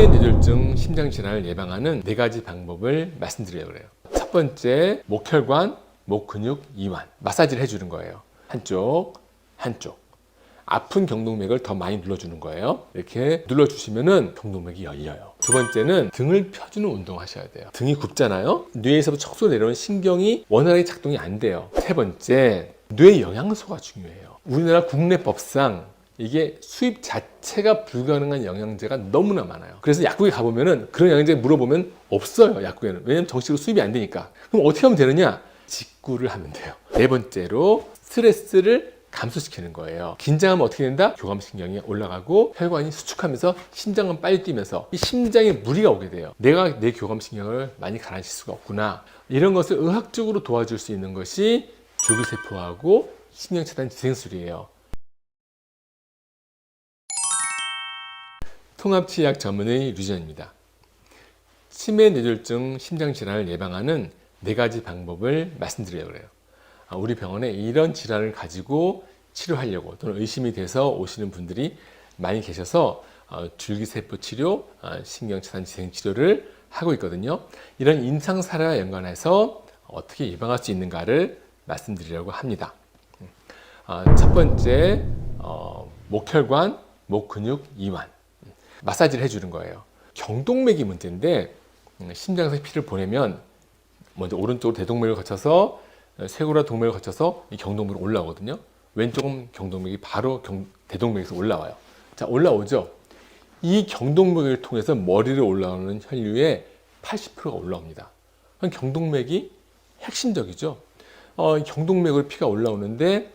치매 뇌졸중 심장 질환을 예방하는 네 가지 방법을 말씀드리려고 그래요. 첫 번째 목혈관, 목 근육 이완 마사지를 해주는 거예요. 한쪽, 한쪽. 아픈 경동맥을 더 많이 눌러주는 거예요. 이렇게 눌러주시면은 경동맥이 열려요. 두 번째는 등을 펴주는 운동 하셔야 돼요. 등이 굽잖아요. 뇌에서부터 척수 내려오는 신경이 원활하게 작동이 안 돼요. 세 번째, 뇌 영양소가 중요해요. 우리나라 국내법상 이게 수입 자체가 불가능한 영양제가 너무나 많아요. 그래서 약국에 가보면은 그런 영양제 물어보면 없어요. 약국에는. 왜냐면 정식으로 수입이 안 되니까. 그럼 어떻게 하면 되느냐? 직구를 하면 돼요. 네 번째로 스트레스를 감소시키는 거예요. 긴장하면 어떻게 된다? 교감신경이 올라가고 혈관이 수축하면서 심장은 빨리 뛰면서 이 심장에 무리가 오게 돼요. 내가 내 교감신경을 많이 가라앉힐 수가 없구나. 이런 것을 의학적으로 도와줄 수 있는 것이 조기세포하고 신경차단 지생술이에요. 통합치약 전문의 류전입니다. 치매 뇌졸중 심장 질환을 예방하는 네 가지 방법을 말씀드리려고 그래요. 아, 우리 병원에 이런 질환을 가지고 치료하려고 또는 의심이 돼서 오시는 분들이 많이 계셔서 어, 줄기세포 치료, 어, 신경차단 지생 치료를 하고 있거든요. 이런 임상 사례와 연관해서 어떻게 예방할 수 있는가를 말씀드리려고 합니다. 아, 첫 번째 어, 목혈관, 목 근육 이완 마사지를 해주는 거예요. 경동맥이 문제인데 음, 심장에서 피를 보내면 먼저 오른쪽으로 대동맥을 거쳐서 쇄골과 동맥을 거쳐서 이 경동맥으로 올라오거든요. 왼쪽은 경동맥이 바로 경- 대동맥에서 올라와요. 자 올라오죠. 이 경동맥을 통해서 머리로 올라오는 혈류의 80%가 올라옵니다. 그럼 경동맥이 핵심적이죠. 어, 이 경동맥으로 피가 올라오는데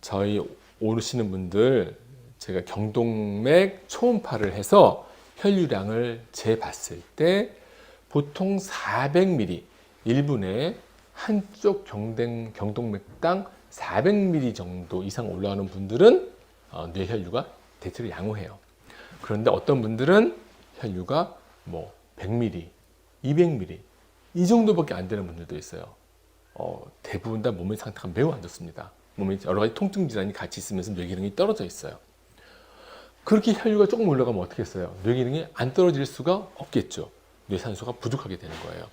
저희 오시는 분들 제가 경동맥 초음파를 해서 혈류량을 재봤을 때 보통 400ml 1분에 한쪽 경댕, 경동맥당 400ml 정도 이상 올라가는 분들은 어, 뇌혈류가 대체로 양호해요. 그런데 어떤 분들은 혈류가 뭐 100ml, 200ml 이 정도밖에 안 되는 분들도 있어요. 어, 대부분 다 몸의 상태가 매우 안 좋습니다. 몸에 여러 가지 통증 질환이 같이 있으면서 뇌 기능이 떨어져 있어요. 그렇게 혈류가 조금 올라가면 어떻게 했어요? 뇌 기능이 안 떨어질 수가 없겠죠. 뇌 산소가 부족하게 되는 거예요.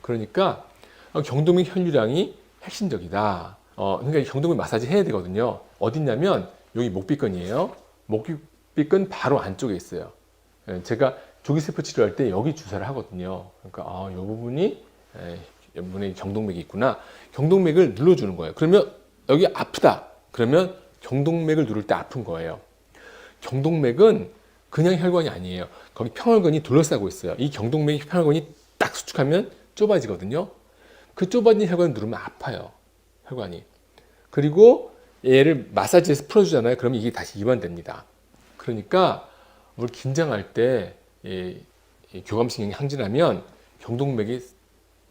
그러니까 어, 경동맥 혈류량이 핵심적이다. 어, 그러니까 경동맥 마사지 해야 되거든요. 어딨냐면 여기 목비근이에요. 목비근 바로 안쪽에 있어요. 예, 제가 조기세포 치료할 때 여기 주사를 하거든요. 그러니까 아, 이 부분이 에, 부분에 경동맥이 있구나. 경동맥을 눌러주는 거예요. 그러면 여기 아프다. 그러면 경동맥을 누를 때 아픈 거예요. 경동맥은 그냥 혈관이 아니에요. 거기 평혈관이 둘러싸고 있어요. 이 경동맥이 평혈관이 딱 수축하면 좁아지거든요. 그 좁아진 혈관을 누르면 아파요. 혈관이. 그리고 얘를 마사지해서 풀어주잖아요. 그러면 이게 다시 이완됩니다. 그러니까 우리 긴장할 때 이, 이 교감신경이 항진하면 경동맥이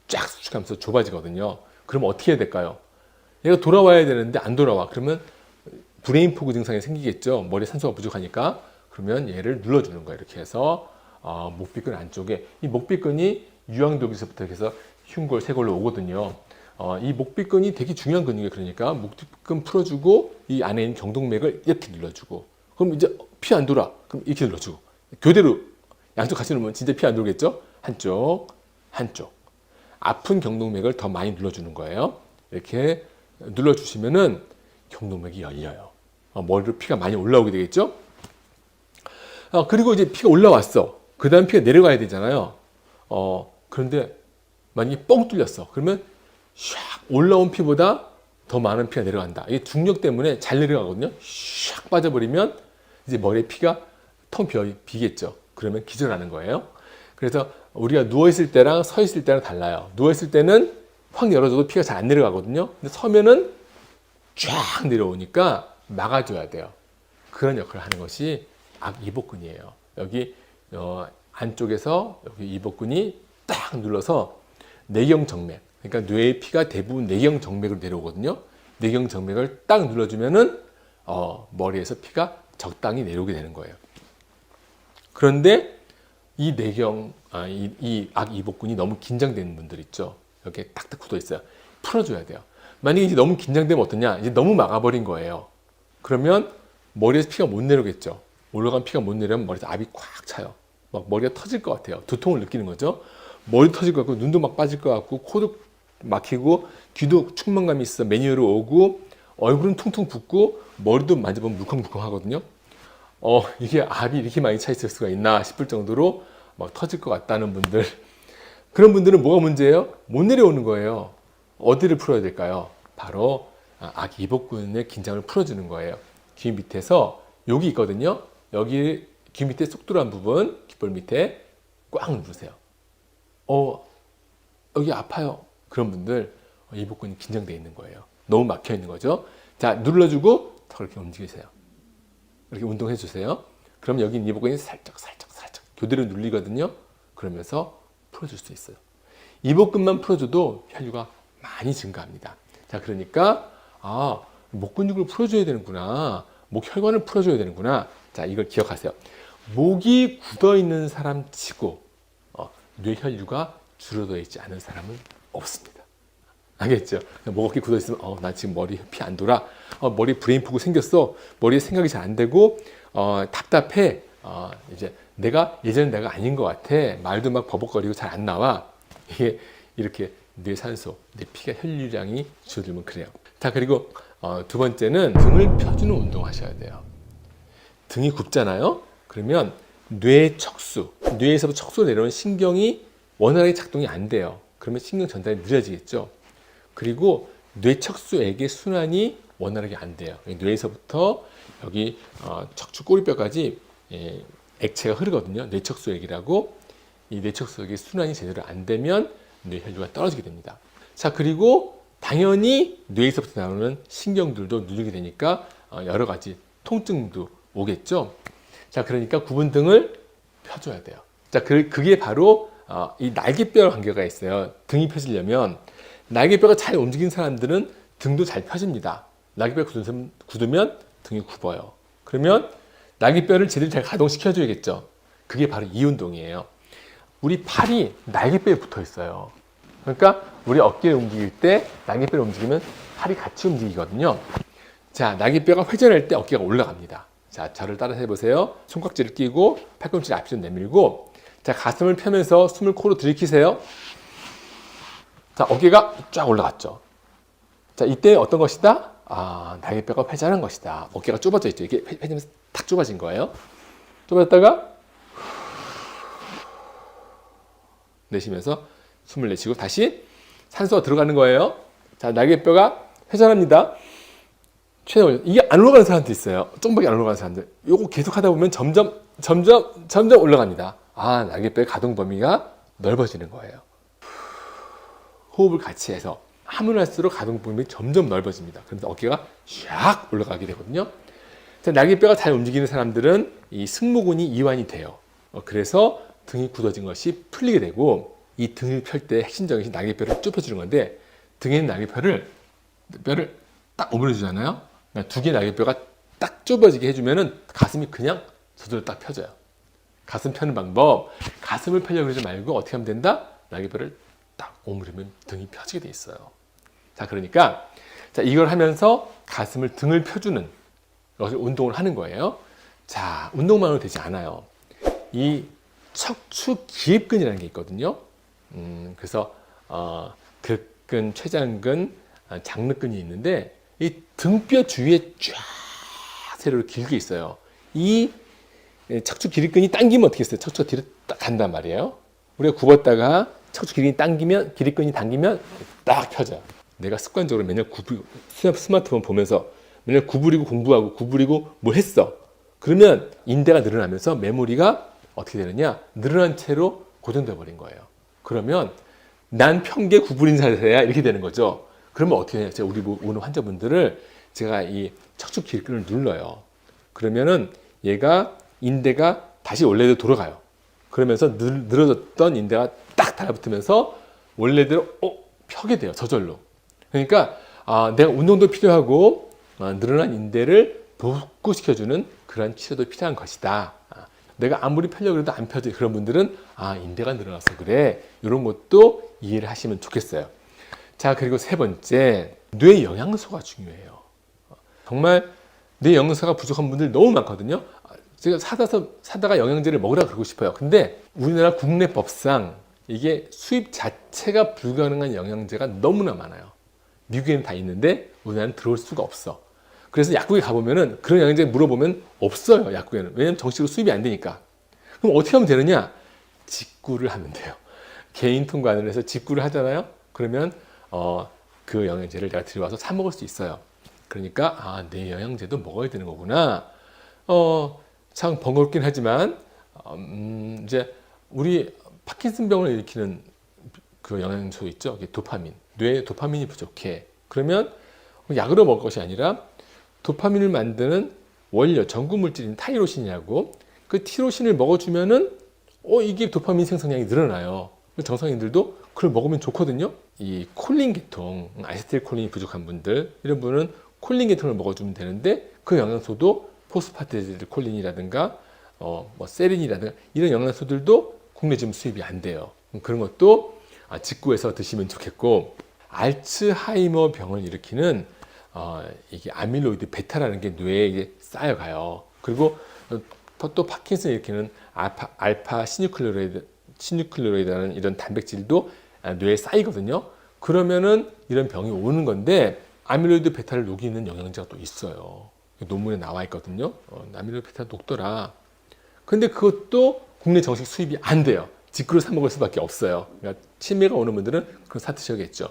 쫙 수축하면서 좁아지거든요. 그럼 어떻게 해야 될까요? 얘가 돌아와야 되는데 안 돌아와. 그러면 브레인 포그 증상이 생기겠죠. 머리 산소가 부족하니까. 그러면 얘를 눌러주는 거예요. 이렇게 해서 어, 목비근 안쪽에 이 목비근이 유황독에서부터 해서 흉골, 쇄골로 오거든요. 어, 이 목비근이 되게 중요한 근육이에요. 그러니까 목비근 풀어주고 이 안에 있는 경동맥을 이렇게 눌러주고 그럼 이제 피 안 돌아. 그럼 이렇게 눌러주고 교대로 양쪽 같이 누르면 진짜 피 안 돌겠죠? 한쪽, 한쪽. 아픈 경동맥을 더 많이 눌러주는 거예요. 이렇게 눌러주시면은 경동맥이 열려요. 어, 머리로 피가 많이 올라오게 되겠죠? 아, 그리고 이제 피가 올라왔어. 그 다음 피가 내려가야 되잖아요. 어, 그런데 만약에 뻥 뚫렸어. 그러면 샥 올라온 피보다 더 많은 피가 내려간다. 이게 중력 때문에 잘 내려가거든요. 샥 빠져버리면 이제 머리에 피가 텅 비겠죠. 그러면 기절하는 거예요. 그래서 우리가 누워있을 때랑 서있을 때랑 달라요. 누워있을 때는 확 열어줘도 피가 잘 안 내려가거든요. 근데 서면은 쫙 내려오니까 막아줘야 돼요. 그런 역할을 하는 것이 악이복근이에요. 여기 어, 안쪽에서 여기 이복근이 딱 눌러서 내경정맥, 그러니까 뇌의 피가 대부분 내경정맥으로 내려오거든요. 내경정맥을 딱 눌러주면은 어, 머리에서 피가 적당히 내려오게 되는 거예요. 그런데 이 내경, 아, 이, 이 악이복근이 너무 긴장되는 분들 있죠. 이렇게 딱딱 굳어 있어요. 풀어줘야 돼요. 만약에 이제 너무 긴장되면 어떠냐? 이제 너무 막아버린 거예요. 그러면 머리에서 피가 못 내려오겠죠. 올라간 피가 못 내려면 머리에서 압이 꽉 차요. 막 머리가 터질 것 같아요. 두통을 느끼는 거죠. 머리 터질 것 같고 눈도 막 빠질 것 같고 코도 막히고 귀도 충만감이 있어 매니어로 오고 얼굴은 퉁퉁 붓고 머리도 만져보면 물컹물컹 하거든요. 어 이게 압이 이렇게 많이 차 있을 수가 있나 싶을 정도로 막 터질 것 같다는 분들 그런 분들은 뭐가 문제예요? 못 내려오는 거예요. 어디를 풀어야 될까요? 바로 아, 아기 이복근의 긴장을 풀어주는 거예요. 귀 밑에서 여기 있거든요. 여기 귀 밑에 쏙 들어간 부분, 귓볼 밑에 꽉 누르세요. 어, 여기 아파요. 그런 분들 어, 이복근이 긴장돼 있는 거예요. 너무 막혀 있는 거죠. 자, 눌러주고 더 이렇게 움직이세요. 이렇게 운동해 주세요. 그럼 여기 이복근이 살짝, 살짝, 살짝 교대로 눌리거든요. 그러면서 풀어줄 수 있어요. 이복근만 풀어줘도 혈류가 많이 증가합니다. 자, 그러니까 아, 목 근육을 풀어줘야 되는구나. 목 혈관을 풀어줘야 되는구나. 자, 이걸 기억하세요. 목이 굳어 있는 사람 치고 어, 뇌혈류가 줄어들어 있지 않은 사람은 없습니다. 알겠죠? 목 어깨 굳어 있으면 어, 나 지금 머리 피 안 돌아. 어, 머리 브레인 포그 생겼어. 머리에 생각이 잘 안 되고 어, 답답해. 어, 이제 내가 예전 내가 아닌 것 같아. 말도 막 버벅거리고 잘 안 나와. 이게 이렇게 뇌 산소, 뇌 피가 혈류량이 줄어들면 그래요. 자 그리고 어, 두 번째는 등을 펴주는 운동 하셔야 돼요. 등이 굽잖아요. 그러면 뇌 척수, 뇌에서 척수로 내려오는 신경이 원활하게 작동이 안 돼요. 그러면 신경 전달이 느려지겠죠. 그리고 뇌 척수에게 순환이 원활하게 안 돼요. 뇌에서부터 여기 어, 척추 꼬리뼈까지 예, 액체가 흐르거든요. 뇌척수액이라고 이 뇌척수액이 순환이 제대로 안 되면 뇌혈류가 떨어지게 됩니다. 자 그리고 당연히 뇌에서부터 나오는 신경들도 누르게 되니까 어, 여러 가지 통증도 오겠죠. 자 그러니까 구분 등을 펴줘야 돼요. 자 그, 그게 바로 어, 이 날개뼈 관계가 있어요. 등이 펴지려면 날개뼈가 잘 움직이는 사람들은 등도 잘 펴집니다. 날개뼈 굳으면, 굳으면 등이 굽어요. 그러면 날개뼈를 제대로 잘 가동시켜줘야겠죠. 그게 바로 이 운동이에요. 우리 팔이 날개뼈에 붙어 있어요. 그러니까 우리 어깨를 움직일 때 날개뼈를 움직이면 팔이 같이 움직이거든요. 자, 날개뼈가 회전할 때 어깨가 올라갑니다. 자, 저를 따라서 해보세요. 손깍지를 끼고 팔꿈치를 앞으로 내밀고 자, 가슴을 펴면서 숨을 코로 들이키세요. 자, 어깨가 쫙 올라갔죠. 자, 이때 어떤 것이다? 아, 날개뼈가 회전한 것이다. 어깨가 좁아져 있죠. 이게 회- 회전해서 탁 좁아진 거예요. 좁아졌다가 내쉬면서 숨을 내쉬고 다시 산소가 들어가는 거예요. 자, 날개뼈가 회전합니다. 최대 이게 안 올라가는 사람도 있어요. 조금밖에 안 올라가는 사람들. 요거 계속 하다 보면 점점 점점 점점 올라갑니다. 아, 날개뼈의 가동 범위가 넓어지는 거예요. 호흡을 같이 해서 하면 할수록 가동 범위 점점 넓어집니다. 그러면서 어깨가 샥 올라가게 되거든요. 자, 날개뼈가 잘 움직이는 사람들은 이 승모근이 이완이 돼요. 어, 그래서 등이 굳어진 것이 풀리게 되고 이 등을 펼 때 핵심적인 날개뼈를 좁혀주는 건데 등에 있는 날개뼈를 뼈를 딱 오므려주잖아요. 두 개의 날개뼈가 딱 좁아지게 해주면은 가슴이 그냥 저절로 딱 펴져요. 가슴 펴는 방법 가슴을 펴려고 그러지 말고 어떻게 하면 된다? 날개뼈를 딱 오므리면 등이 펴지게 돼 있어요. 자 그러니까 자 이걸 하면서 가슴을 등을 펴주는 운동을 하는 거예요. 자 운동만으로 되지 않아요. 이 척추 기입근이라는 게 있거든요. 음, 그래서 어, 극근, 최장근, 아, 장르근이 있는데 이 등뼈 주위에 쫙 세로로 길게 있어요. 이 예, 척추 기립근이 당기면 어떻게 했어요? 척추가 뒤로 딱 간단 말이에요. 우리가 굽었다가 척추 기립근이 당기면 기립근이 당기면 딱 펴져요. 내가 습관적으로 맨날 구부 스마트폰 보면서 맨날 구부리고 공부하고 구부리고 뭘 했어. 그러면 인대가 늘어나면서 메모리가 어떻게 되느냐? 늘어난 채로 고정돼 버린 거예요. 그러면 난 평계 구부린 자세야 이렇게 되는 거죠. 그러면 어떻게 해요? 제가 우리 뭐 오는 환자분들을 제가 이 척추 기립근을 눌러요. 그러면은 얘가 인대가 다시 원래대로 돌아가요. 그러면서 늘, 늘어졌던 인대가 딱 달라붙으면서 원래대로 어, 펴게 돼요. 저절로. 그러니까 아, 내가 운동도 필요하고 아, 늘어난 인대를 복구시켜주는 그런 치료도 필요한 것이다. 아, 내가 아무리 펴려고 해도 안 펴져 그런 분들은 아 인대가 늘어나서 그래 이런 것도 이해를 하시면 좋겠어요. 자 그리고 세 번째 뇌 영양소가 중요해요. 정말 뇌 영양소가 부족한 분들 너무 많거든요. 아, 제가 사다서 사다가 영양제를 먹으라 그러고 싶어요. 근데 우리나라 국내 법상 이게 수입 자체가 불가능한 영양제가 너무나 많아요. 미국에는 다 있는데 우리나라는 들어올 수가 없어. 그래서 약국에 가보면은 그런 영양제 물어보면 없어요. 약국에는. 왜냐면 정식으로 수입이 안 되니까. 그럼 어떻게 하면 되느냐? 직구를 하면 돼요. 개인 통관을 해서 직구를 하잖아요. 그러면 어, 그 영양제를 내가 들여와서 사 먹을 수 있어요. 그러니까 아, 내 영양제도 먹어야 되는 거구나. 어, 참 번거롭긴 하지만 음, 이제 우리 파킨슨병을 일으키는 그 영양소 있죠. 도파민. 뇌에 도파민이 부족해. 그러면 약으로 먹을 것이 아니라 도파민을 만드는 원료 전구 물질인 타이로신이라고 그 티로신을 먹어주면은 어 이게 도파민 생성량이 늘어나요. 정상인들도 그걸 먹으면 좋거든요. 이 콜린 계통, 아세틸 콜린이 부족한 분들 이런 분은 콜린 계통을 먹어주면 되는데 그 영양소도 포스파티딜콜린이라든가 어, 뭐 세린이라든가 이런 영양소들도 국내 지금 수입이 안 돼요. 그런 것도 아, 직구해서 드시면 좋겠고 알츠하이머 병을 일으키는 어, 이게 아밀로이드 베타라는 게 뇌에 쌓여가요. 그리고 또, 또 파킨슨 일으키는 알파, 알파 시뉴클레로이드, 시뉴클레로이드라는 이런 단백질도 아, 뇌에 쌓이거든요. 그러면은 이런 병이 오는 건데 아밀로이드 베타를 녹이는 영양제가 또 있어요. 논문에 나와 있거든요. 어, 아밀로이드 베타 녹더라. 근데 그것도 국내 정식 수입이 안 돼요. 직구로 사 먹을 수밖에 없어요. 그러니까 치매가 오는 분들은 그걸 사 드셔야겠죠.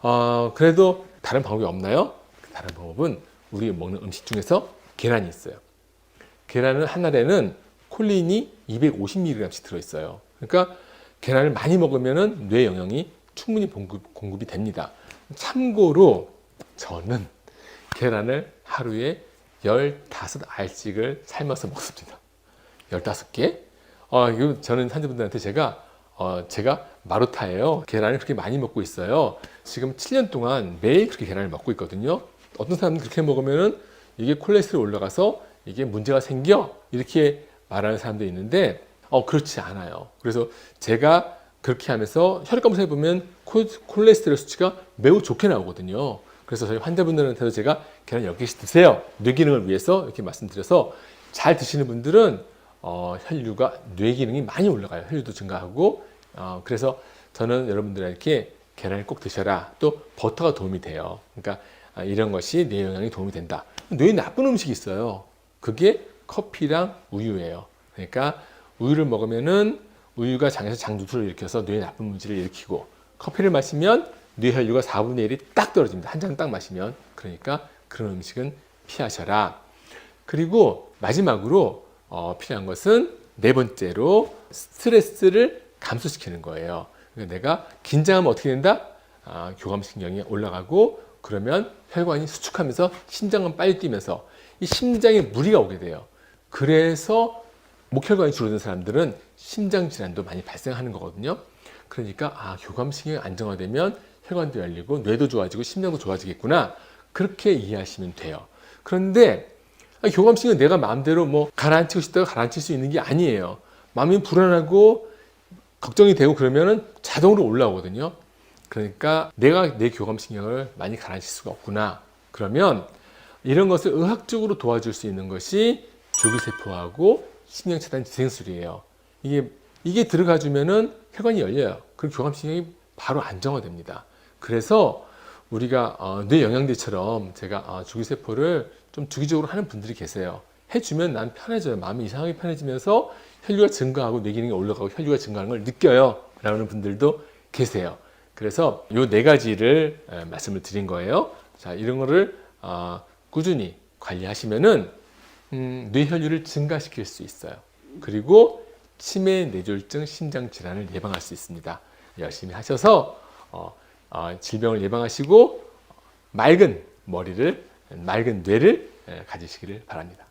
어, 그래도 다른 방법이 없나요? 다른 방법은 우리 먹는 음식 중에서 계란이 있어요. 계란은 한 알에는 콜린이 250mg씩 들어있어요. 그러니까 계란을 많이 먹으면 뇌 영양이 충분히 공급, 공급이 됩니다. 참고로 저는 계란을 하루에 15알씩을 삶아서 먹습니다. 15개? 어, 이거 저는 환자분들한테 제가 어, 제가 마루타예요. 계란을 그렇게 많이 먹고 있어요. 지금 7년 동안 매일 그렇게 계란을 먹고 있거든요. 어떤 사람은 그렇게 먹으면은 이게 콜레스테롤 올라가서 이게 문제가 생겨 이렇게 말하는 사람도 있는데 어 그렇지 않아요. 그래서 제가 그렇게 하면서 혈액 검사해 보면 콜레스테롤 수치가 매우 좋게 나오거든요. 그래서 저희 환자분들한테도 제가 계란 10개씩 드세요. 뇌 기능을 위해서 이렇게 말씀드려서 잘 드시는 분들은 어, 혈류가 뇌 기능이 많이 올라가요. 혈류도 증가하고 어, 그래서 저는 여러분들에게 계란을 꼭 드셔라. 또 버터가 도움이 돼요. 그러니까 아, 이런 것이 뇌 영양에 도움이 된다. 뇌에 나쁜 음식이 있어요. 그게 커피랑 우유예요. 그러니까 우유를 먹으면은 우유가 장에서 장두수를 일으켜서 뇌에 나쁜 물질을 일으키고 커피를 마시면 뇌 혈류가 4분의 1이 딱 떨어집니다. 한 잔 딱 마시면. 그러니까 그런 음식은 피하셔라. 그리고 마지막으로 어, 필요한 것은 네 번째로 스트레스를 감소시키는 거예요. 그러니까 내가 긴장하면 어떻게 된다? 아, 교감신경이 올라가고 그러면 혈관이 수축하면서 심장은 빨리 뛰면서 이 심장에 무리가 오게 돼요. 그래서 목혈관이 줄어든 사람들은 심장 질환도 많이 발생하는 거거든요. 그러니까 아 교감신경이 안정화되면 혈관도 열리고 뇌도 좋아지고 심장도 좋아지겠구나 그렇게 이해하시면 돼요. 그런데 아, 교감신경 내가 마음대로 뭐 가라앉히고 싶다고 가라앉힐 수 있는 게 아니에요. 마음이 불안하고 걱정이 되고 그러면은 자동으로 올라오거든요. 그러니까 내가 내 교감신경을 많이 가라앉힐 수가 없구나. 그러면 이런 것을 의학적으로 도와줄 수 있는 것이 조기세포하고 신경차단 지생술이에요. 이게, 이게 들어가 주면은 혈관이 열려요. 그리고 교감신경이 바로 안정화됩니다. 그래서 우리가 어, 뇌 영양제처럼 제가 어, 주기세포를 좀 주기적으로 하는 분들이 계세요. 해주면 난 편해져요. 마음이 이상하게 편해지면서 혈류가 증가하고 뇌 기능이 올라가고 혈류가 증가하는 걸 느껴요. 라는 분들도 계세요. 그래서 요 네 가지를 에, 말씀을 드린 거예요. 자, 이런 거를 어, 꾸준히 관리하시면은 음, 뇌혈류를 증가시킬 수 있어요. 그리고 치매 뇌졸중 심장 질환을 예방할 수 있습니다. 열심히 하셔서 어, 어, 질병을 예방하시고 맑은 머리를 맑은 뇌를 에, 가지시기를 바랍니다.